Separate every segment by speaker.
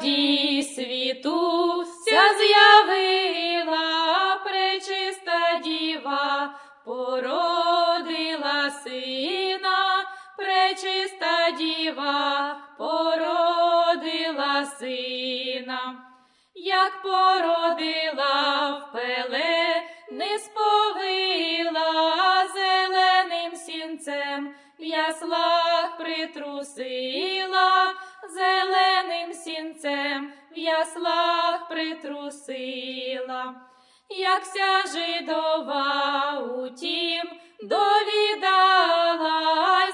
Speaker 1: раді світу ся з'явила пречиста діва, породила сина, пречиста діва, породила сина. Як породила в пеле, не сповила зеленим сінцем, в яслах притрусила, зеленим сінцем, в яслах притрусила. Якся жидова утім довідала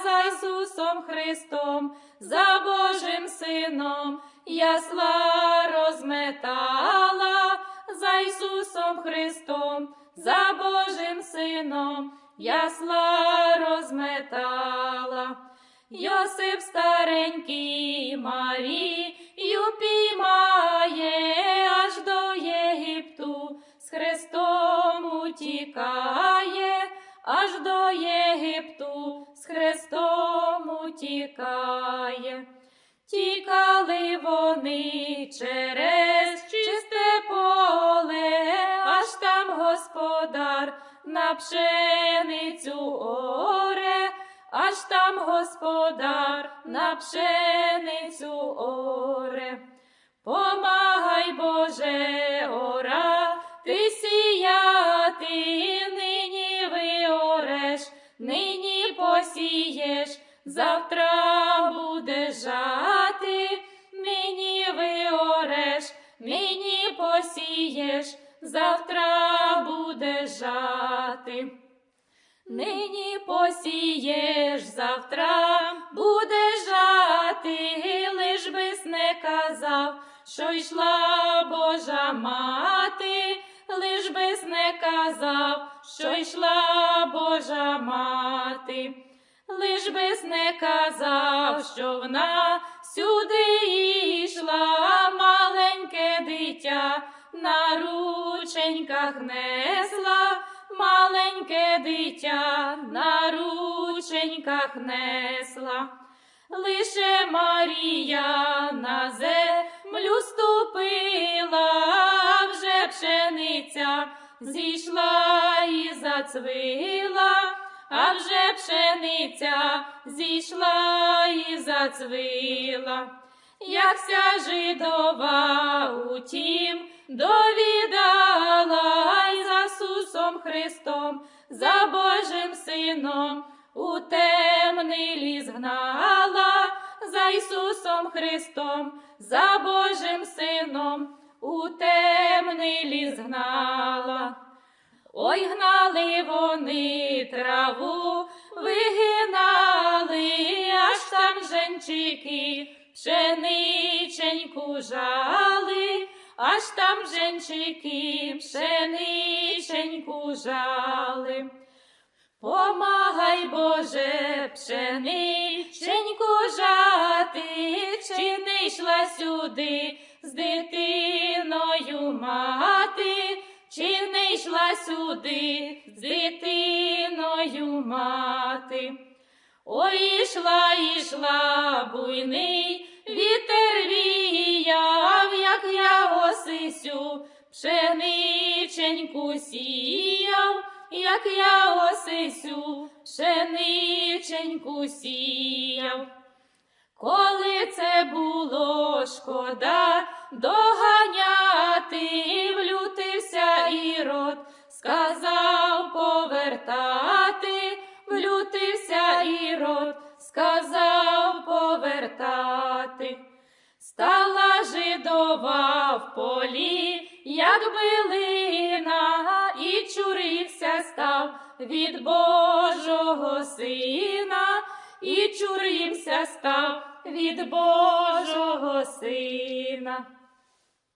Speaker 1: за Ісусом Христом, за Божим Сином, ясла розметала за Ісусом Христом, за Божим Сином, ясла розметала. Йосип старенький Марію піймає аж до Єгипту, з Христом утікає, аж до Єгипту, з Христом утікає. Тікали вони через чисте поле, аж там господар на пшеницю аж там господар на пшеницю оре. Помагай, Боже, ора, ти сіяти, нині виореш, нині посієш, завтра буде жати, нині виореш, нині посієш, завтра буде жати. Нині посієш, завтра буде жати, лиш бис не казав, що йшла Божа мати, лиш бис не казав, що йшла Божа мати, лиш бис не казав, що вона сюди йшла, маленьке дитя на рученьках несла маленьке дитя на рученьках несла. Лише Марія на землю ступила, вже пшениця зійшла і зацвила, а вже пшениця зійшла і зацвила. Якся жидова утім довідала Христом, за Божим Сином, у темний ліс гнала, за Ісусом Христом, за Божим Сином, у темний ліс гнала. Ой, гнали вони траву, вигинали, аж там женчики пшениченьку жали, аж там женчики пшениченьку жали. Помагай, Боже, пшениченьку жати, чи не йшла сюди з дитиною мати, чи не йшла сюди з дитиною мати. Ой, ішла, ішла, буйний вітер осисю, пшениченьку сіяв, як я осисю, пшениченьку сіяв. Коли це було шкода доганяти, влютився ірод, сказав повертати, влютився ірод, сказав повертати. Стала жидова в полі, як билина, і чурився став від Божого сина, і чурився став від Божого сина.